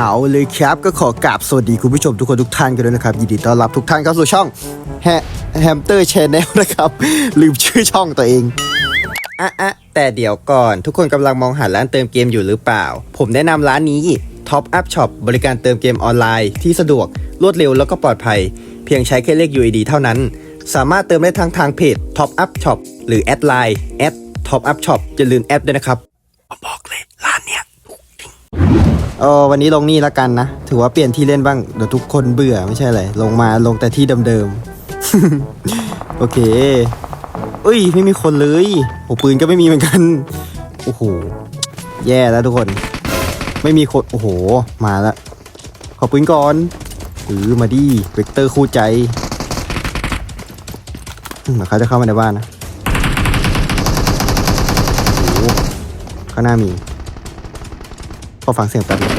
เอาเลยครับก็ขอกราบสวัสดีคุณผู้ชมทุกคนทุกท่านกันด้วยนะครับ ยินดีต้อนรับทุกท่านเข้าสู่ช่องแฮแฮมเตอร์แชนแนลนะครับ ลืมชื่อช่องตัวเองอะอะแต่เดี๋ยวก่อนทุกคนกำลังมองหาร้านเติมเกมอยู่หรือเปล่า ผมแนะนำร้านนี้ Top Up Shop บริการเติมเกมออนไลน์ที่สะดวกรวดเร็วแล้วก็ปลอดภัย เพียงใช้แค่เลข UID เท่านั้น สามารถเติมได้ทั้งทางเพจ Top Up Shop หรือแอดไลน์แอด Top Up Shop อย่าลืมแอดด้วยนะครับบอกเลย เออวันนี้ลงนี่ละกันนะ ถือว่าเปลี่ยนที่เล่นบ้าง เดี๋ยวทุกคนเบื่อไม่ใช่อะไรลงมาลงแต่ที่เดิมๆ โอเคเอ้ย ไม่มีคนเลยโอ้ปืนก็ไม่มีเหมือนกัน โอ้โห แย่แล้วทุกคน ไม่มีคน โอ้โห มาแล้วขอปืนก่อนอือมาดิเวกเตอร์คู่ใจอืมเดี๋ยวเขาจะเข้ามาในบ้านนะ โอ้ข้างหน้ามี อฟังเสียงแป๊บนึง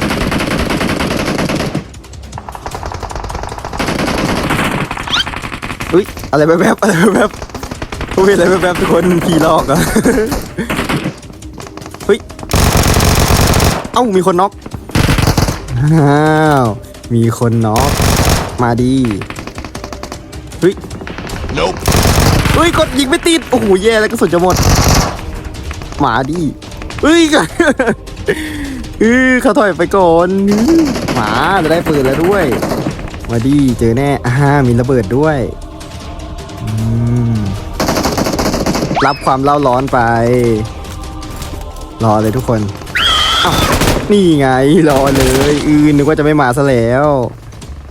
อุ้ยอะไรแป๊บๆอะไรแป๊บๆผมเห็นอะไรแป๊บๆทุกคนผีหลอกเหรอะเฮ้ยเอ้ามีคนน็อกอ้าวมีคนน็อกมาดีเฮ้ย Nope. เฮ้ยกดยิงไม่ติดโอ้โหแย่แล้วก็สุดจะหมดมาดิเฮ้ยเออเขาถอยไปก่อนหมาจะได้ปืนแล้วด้วย มาดีเจอแน่อ่ามีระเบิดด้วยรับความเล่าร้อนไป รอเลยทุกคนนี่ไงรอเลยอือนึกว่าจะไม่มาซะแล้ว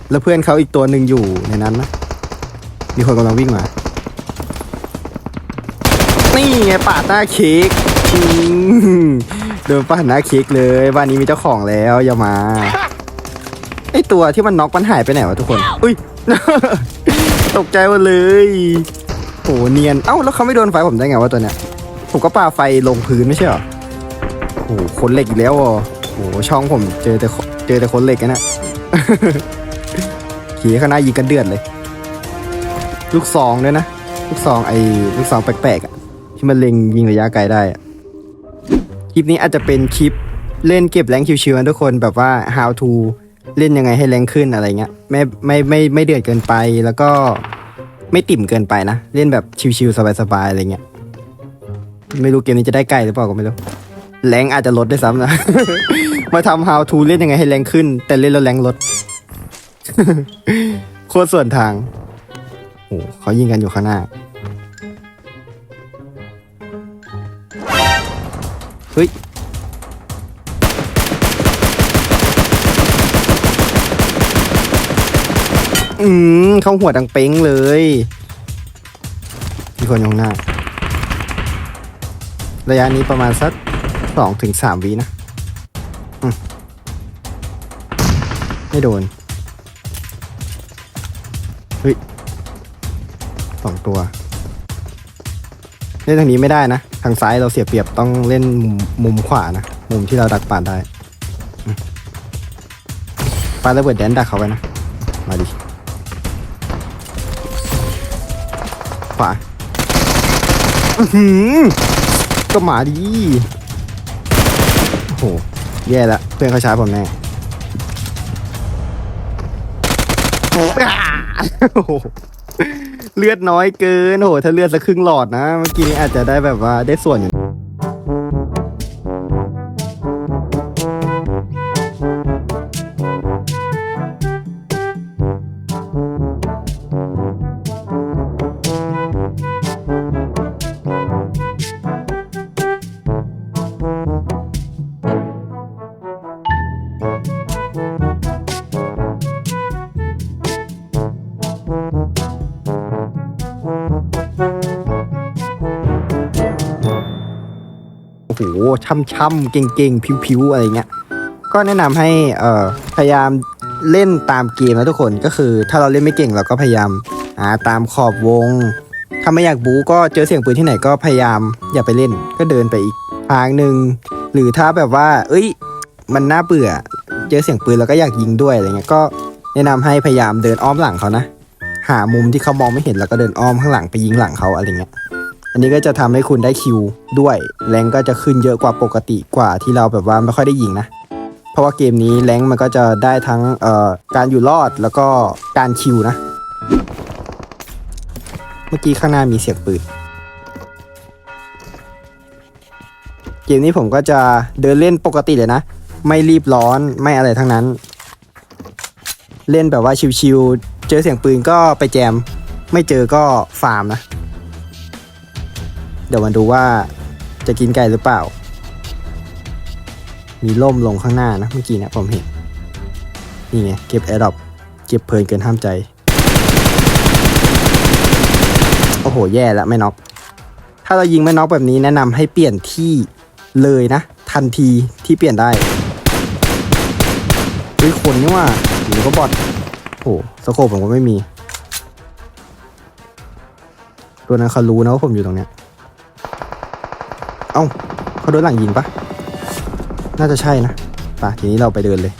แล้วเพื่อนเขาอีกตัวหนึ่งอยู่ในนั้นนะมีคนกำลังวิ่งมา นี่ไงปาดหน้าเค้ก เดินปาดหน้าเค้กเลยบ้านนี้มีเจ้าของแล้วอย่ามาไอตัวที่มันน็อกมันหายไปไหนวะทุกคน อุ้ย ตกใจหมดเลยโหเนียน เอ้าแล้วเขาไม่โดนไฟผมได้ไงวะตัวเนี้ย ผมก็ปาไฟลงพื้นไม่ใช่เหรอโหคนเหล็กอีกแล้วอะโหช่องผมเจอแต่เจอแต่คนเหล็กนะขี่ข้างหน้ายิงกันเดือดเลย ลูกซองด้วยนะ ลูกซองไอ้ลูกซองแปลกๆอะที่มันเล็งยิงระยะไกลได้อะ คลิปนี้อาจจะเป็นคลิปเล่นเก็บแรงชิวๆนะทุกคนแบบว่า how to เล่นยังไงให้แรงขึ้นอะไรเงี้ยไม่ไม่ไม่ไม่เดือดเกินไปแล้วก็ไม่ติ่มเกินไปนะ เล่นแบบชิวๆสบายๆอะไรเงี้ยไม่รู้เกมนี้จะได้ไกลหรือเปล่าก็ไม่รู้แรงอาจจะลดด้วยซ้ำนะ มาทำ how to เล่นยังไงให้แรงขึ้น แต่เล่นแล้วแรงลด โคตรส่วนทางโอ้เขายิงกันอยู่ข้างหน้า ฮ้ย อืม เข้าหัวดังเป้งเลย มีคนอยข้างหน้า ระยะนี้ประมาณสักสองถึงสามวินะมไม่โดน เฮ้ยสองตัวเล่นทางนี้ไม่ได้นะ ทางซ้ายเราเสียเปรียบต้องเล่นมุมมุมขวานะ มุมที่เราดักปาดได้ปาระเบิดแดนดักเขาไว้นะ มาดิ ขวาหือก็มาดีโอ้โห แย่ละเพื่อนเขาช้าผมแน่โอ้โห เลือดน้อยเกินโอ้โหถ้าเลือดสักครึ่งหลอดนะ เมื่อกี้นี้อาจจะได้แบบว่าได้ส่วนอยู่ ช่ำๆเก่งๆผิวๆอะไรเงี้ยก็แนะนำให้เอ่อพยายามเล่นตามเกมนะทุกคนก็คือ ถ้าเราเล่นไม่เก่งเราก็พยายามหาตามขอบวง ถ้าไม่อยากบูก็เจอเสียงปืนที่ไหนก็พยายามอย่าไปเล่น ก็เดินไปอีกทางหนึ่งหรือถ้าแบบว่า เอ้ย มันน่าเบื่อ เจอเสียงปืนแล้วก็อยากยิงด้วยอะไรเงี้ยก็แนะนำให้พยายามเดินอ้อมหลังเขานะ หามุมที่เขามองไม่เห็นแล้วก็เดินอ้อมข้างหลังไปยิงหลังเขาอะไรเงี้ย อันนี้ก็จะทำให้คุณได้คิวด้วย แรงก็จะขึ้นเยอะกว่าปกติกว่าที่เราแบบว่าไม่ค่อยได้ยิงนะ เพราะว่าเกมนี้แรงมันก็จะได้ทั้งเอ่อการอยู่รอดแล้วก็การคิวนะ เมื่อกี้ข้างหน้ามีเสียงปืน เกมนี้ผมก็จะเดินเล่นปกติเลยนะ ไม่รีบร้อนไม่อะไรทั้งนั้น เล่นแบบว่าชิวๆเจอเสียงปืนก็ไปแจม ไม่เจอก็ฟาร์มนะ เดี๋ยวมาดูว่าจะกินไก่หรือเปล่า มีล่มลงข้างหน้านะเมื่อกี้นะผมเห็น นี่ไงเก็บแอร์ดรอปเก็บเพลินเกินห้ามใจ โอ้โห แย่แล้วไม่น็อก ถ้าเรายิงไม่น็อกแบบนี้แนะนำให้เปลี่ยนที่เลยนะ ทันทีที่เปลี่ยนได้เฮ้ยคนนี่ว่าหรือก็บอทโอ้โหสโคปผมก็ไม่มี ตัวนั้นเขารู้นะว่าผมอยู่ตรงเนี้ย เอ้าเขาโดนหลังยิงปะน่าจะใช่นะไปทีนี้เราไปเดินเลย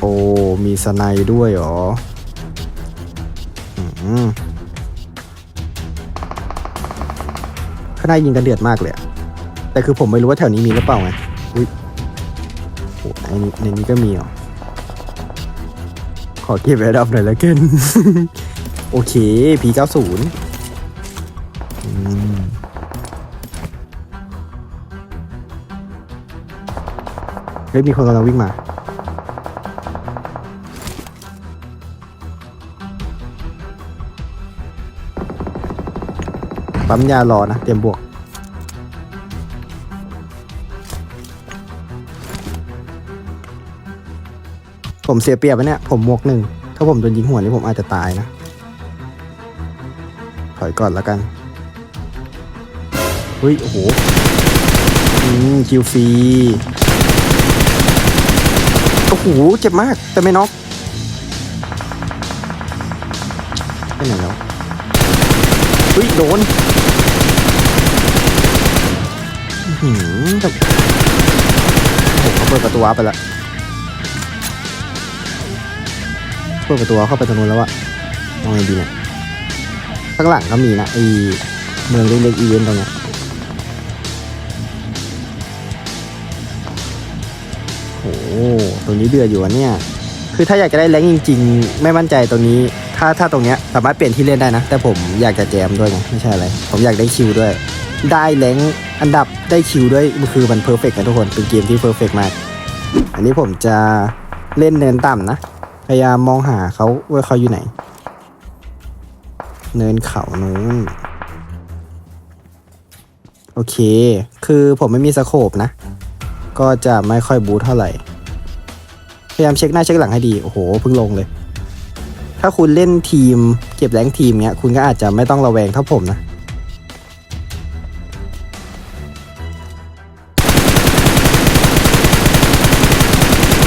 โอ้มีสไนด์ด้วยหรออืมข้างในยิงกันเดือดมากเลยแต่คือผมไม่รู้ว่าแถวนี้มีหรือเปล่าไงอุ้ยโอ้ในนี้ในนี้ก็มีหรอขอเก็บแอร์ดับหน่อยแล้วกัน โอเค P90 อืม เฮ้ยมีคนกำลังวิ่งมา ปั๊มยารอนะ เตรียมบวก ผมเสียเปรียบไปเนี่ย ผมหมวกหนึ่ง ถ้าผมโดนยิงหัวนี่ผมอาจจะตายนะ ถอยก่อนแล้วกัน เฮ้ย โอ้โหอืมคิวฟรี โอ้โห เจ็บมาก แต่ไม่น็อกไปไหนแล้วเฮ้ย โดนหือแต่โอ้โหเขาเปิดประตูวาร์ปไปละเปิดประตูวเข้าไปตรงนู้นแล้วอะมองไงดีเนี่ยข้างหลังก็มีนะไอเมืองเล็กๆอีเวนต์ตรงเนี้ ตรงนี้เดือดอยู่อะเนี่ย คือถ้าอยากจะได้แรงจริง ๆ ไม่มั่นใจตรงนี้ ถ้าถ้าตรงเนี้ยสามารถเปลี่ยนที่เล่นได้นะ แต่ผมอยากจะแจมด้วยไงไม่ใช่อะไร ผมอยากได้คิวด้วย ได้แรงอันดับได้คิวด้วยมันคือมันเพอร์เฟกต์นะทุกคน เป็นเกมที่เพอร์เฟกต์มาก อันนี้ผมจะเล่นเนินต่ำนะ พยายามมองหาเขาว่าเขาอยู่ไหน เนินเขานู้นโอเค คือผมไม่มีสโคปนะ ก็จะไม่ค่อยบูทเท่าไหร่ พยายามเช็คหน้าเช็คหลังให้ดี โอ้โหเพิ่งลงเลย ถ้าคุณเล่นทีมเก็บแรงทีมเนี้ยคุณก็อาจจะไม่ต้องระแวงเท่าผมนะ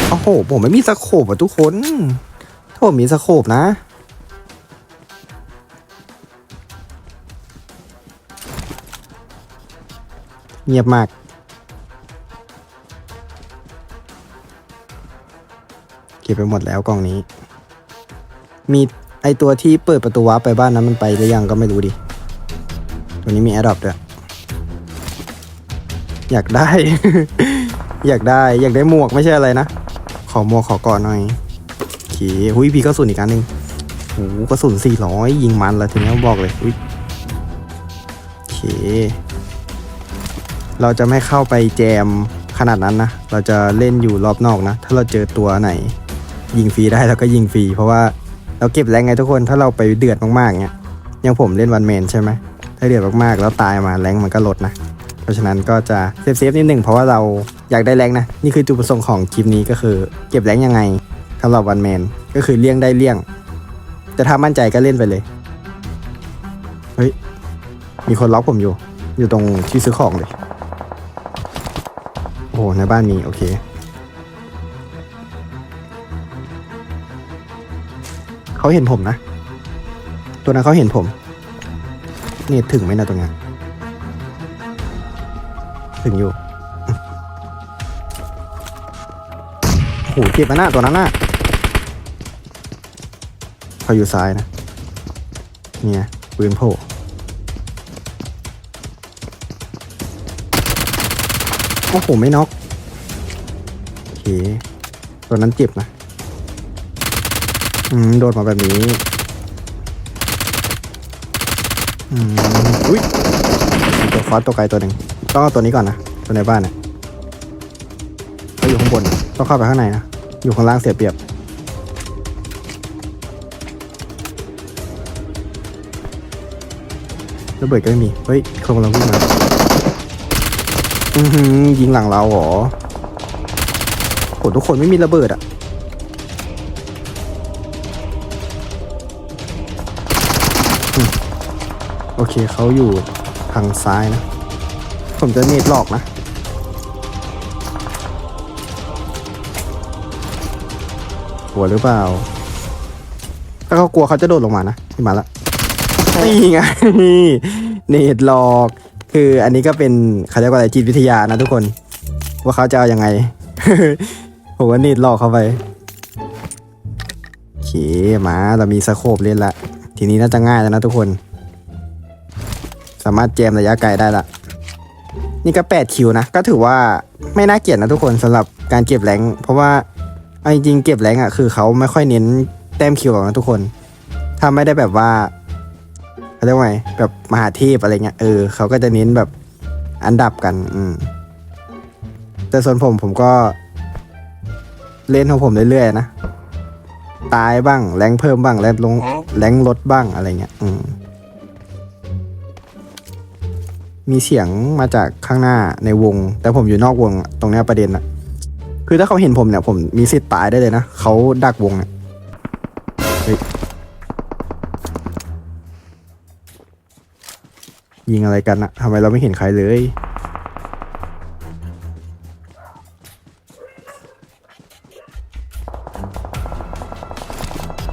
โอ้โหผมไม่มีสโคปอะทุกคนถ้าผมมีสโคปนะเงียบมาก ก็บไปหมดแล้วกล่องนี้ มีไอตัวที่เปิดประตูวาร์ปไปบ้านนั้นมันไปหรือยังก็ไม่รู้ดิ ตัวนี้มีแอร์ดรอปด้วย อยากได้ อยากได้อยากได้หมวกไม่ใช่อะไรนะ ขอหมวกขอก่อนหน่อยโอเคหุยพี่กระสุนอีกอันหนึ่งโอ้โหกระสุนสี่ร้อยยิงมันเลยทีนี้บอกเลยอุ้ยโอเค เราจะไม่เข้าไปแจมขนาดนั้นนะ เราจะเล่นอยู่รอบนอกนะ ถ้าเราเจอตัวไหน ยิงฟรีได้เราก็ยิงฟรีเพราะว่าเราเก็บแรงไงทุกคนถ้าเราไปเดือดมากๆเนี้ยอย่างผมเล่นวันเมนใช่ไหมถ้าเดือดมากๆแล้วตายมาแรงมันก็ลดนะ เพราะฉะนั้นก็จะเซฟเซฟๆนิดหนึ่งเพราะว่าเราอยากได้แรงนะนี่คือจุดประสงค์ของคลิปนี้ก็คือ เก็บแรงยังไงสำหรับวันแมนก็คือเลี่ยงได้เลี่ยงแต่ถ้ามั่นใจก็เล่นไปเลยเฮ้ยมีคนล็อกผมอยู่ อยู่ตรงที่ซื้อของเลยโอ้ในบ้านมีโอเค เขาเห็นผมนะ ตัวนั้นเขาเห็นผม นี่ถึงไหมนะตรงนี้ถึงอยู่โหเจ็บนะหน้าตัวนั้นนะเขาอยู่ซ้ายนะ เนี่ยปืนโผล่โอ้โหไม่น็อกโอเคตัวนั้นเจ็บนะ อืมโดดมาแบบนี้อืมอุ้ยมีตัวฟอสตัวไกลตัวหนึ่งต้องเอาตัวนี้ก่อนนะตัวในบ้านเนี่ยเขาอยู่ข้างบนต้องเข้าไปข้างในนะอยู่ข้างล่างเสียเปรียบระเบิดก็ไม่มี เฮ้ยเขากำลังวิ่งมาอือหือยิงหลังเราเหรอโหทุกคนไม่มีระเบิดอะ โอเคเขาอยู่ทางซ้ายนะ ผมจะเนตหลอกนะ หัวหรือเปล่า ถ้าเขากลัวเขาจะโดดลงมานะที่มาละนี่ไงนี่นตหลอก คืออันนี้ก็เป็นเขาเรียกว่าอะไรจิตวิทยานะทุกคน ว่าเขาจะเอาอยัางไง ผมว่าเนตหลอกเขาไปโอเคมาเรามีสโคปเล่นละ ทีนี้น่าจะง่ายแล้วนะทุกคน สามารถแจมระยะไกลได้ละ นี่ก็8คิวนะ ก็ถือว่าไม่น่าเกลียดนะทุกคนสำหรับการเก็บแรงเพราะว่าเอาจริงๆเก็บแรงค์อะคือเขาไม่ค่อยเน้นแต้มคิวหรอกนะทุกคน ถ้าไม่ได้แบบว่าเขาเรียกว่าไงแบบมหาเทพอะไรเงี้ยเออเขาก็จะเน้นแบบอันดับกัน อืมแต่ส่วนผมผมก็เล่นของผมเรื่อยๆนะ ตายบ้าง แรงเพิ่มบ้าง แรงลง แรงลดบ้างอะไรเงี้ย อืม มีเสียงมาจากข้างหน้าในวง แต่ผมอยู่นอกวงตรงเนี้ยประเด็นอะคือถ้าเขาเห็นผมเนี่ยผมมีสิทธิ์ตายได้เลยนะเขาดักวงเนี่ยเฮ้ยยิงอะไรกันอะทำไมเราไม่เห็นใครเลย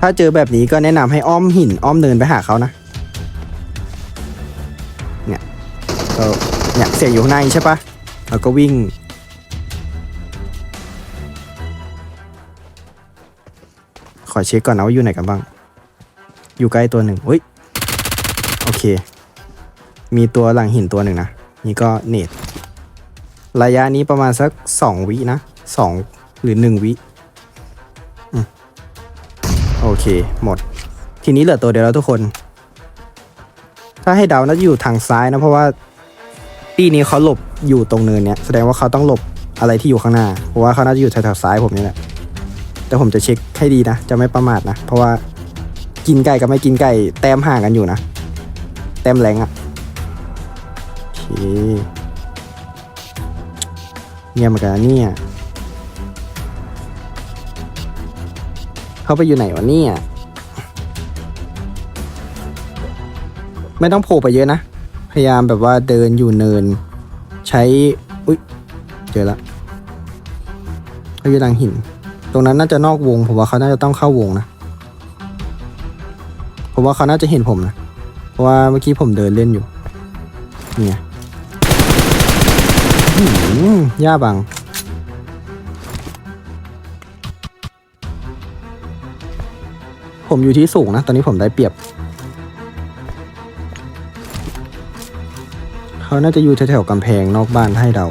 ถ้าเจอแบบนี้ก็แนะนำให้อ้อมหินอ้อมเนินไปหาเขานะ เสียงอยู่ข้างในใช่ปะแล้วก็วิ่ง ขอเช็คก่อนนะว่าอยู่ไหนกันบ้าง อยู่ใกล้ตัวหนึ่งเฮ้ย โอเค มีตัวหลังหินตัวหนึ่งนะ นี่ก็เนตระยะนี้ประมาณสักสองวินะสองหรือหนึ่งวิโอเค หมด ทีนี้เหลือตัวเดียวแล้วทุกคน ถ้าให้เดาน่าจะอยู่ทางซ้ายนะ เพราะว่า ตีนี้เขาหลบอยู่ตรงเนินเนี้ยแสดงว่าเขาต้องหลบอะไรที่อยู่ข้างหน้าเพราะว่าเขาน่าจะอยู่แถวๆซ้ายผมนี่แหละแต่ผมจะเช็คให้ดีนะ จะไม่ประมาทนะ เพราะว่ากินไก่กับไม่กินไก่แต้มห่างกันอยู่นะ แต้มแรงอะโอเคเงียบเหมือนกันนะเนี่ยเขาไปอยู่ไหนวะเนี่ยไม่ต้องโผล่ไปเยอะนะ พยายามแบบว่าเดินอยู่เนิน ใช้ อุ๊ย เจอละเขาอยู่หลังหิน ตรงนั้นน่าจะนอกวง ผมว่าเขาน่าจะต้องเข้าวงนะ ผมว่าเขาน่าจะเห็นผมนะ เพราะว่าเมื่อกี้ผมเดินเล่นอยู่ เนี่ยอื้อหือย่าบังผมอยู่ที่สูงนะ ตอนนี้ผมได้เปรียบ เขาน่าจะอยู่แถวๆกำแพงนอกบ้านให้เรา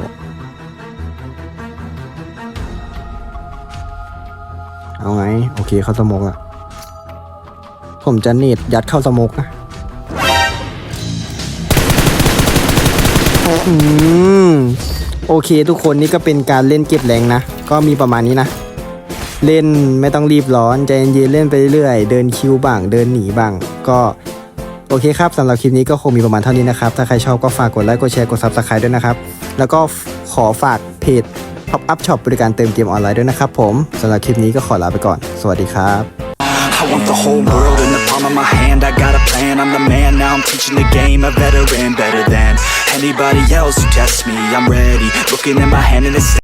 เอาไง โอเคเข้าสมกอะผมจะเนตยัดเข้าสมกนะอืมโอเคทุกคนนี่ก็เป็นการเล่นเก็บแรงนะ ก็มีประมาณนี้นะ เล่นไม่ต้องรีบร้อนใจเย็นๆเล่นไปเรื่อย เดินคิวบ้าง เดินหนีบ้าง ก็ โอเคครับสำหรับคลิปนี้ก็คงมีประมาณเท่านี้นะครับ ถ้าใครชอบก็ฝากกดไลค์กดแชร์กด subscribe ด้วยนะครับ แล้วก็ขอฝากเพจ Pop Up Shop บริการเติมเกมออนไลน์ด้วยนะครับผมสำหรับคลิปนี้ก็ขอลาไปก่อน สวัสดีครับ I want the whole world in the palm of my hand I got a plan, I'm the man Now I'm teaching the game A veteran, better than Anybody else who tests me I'm ready, looking at my hand and it's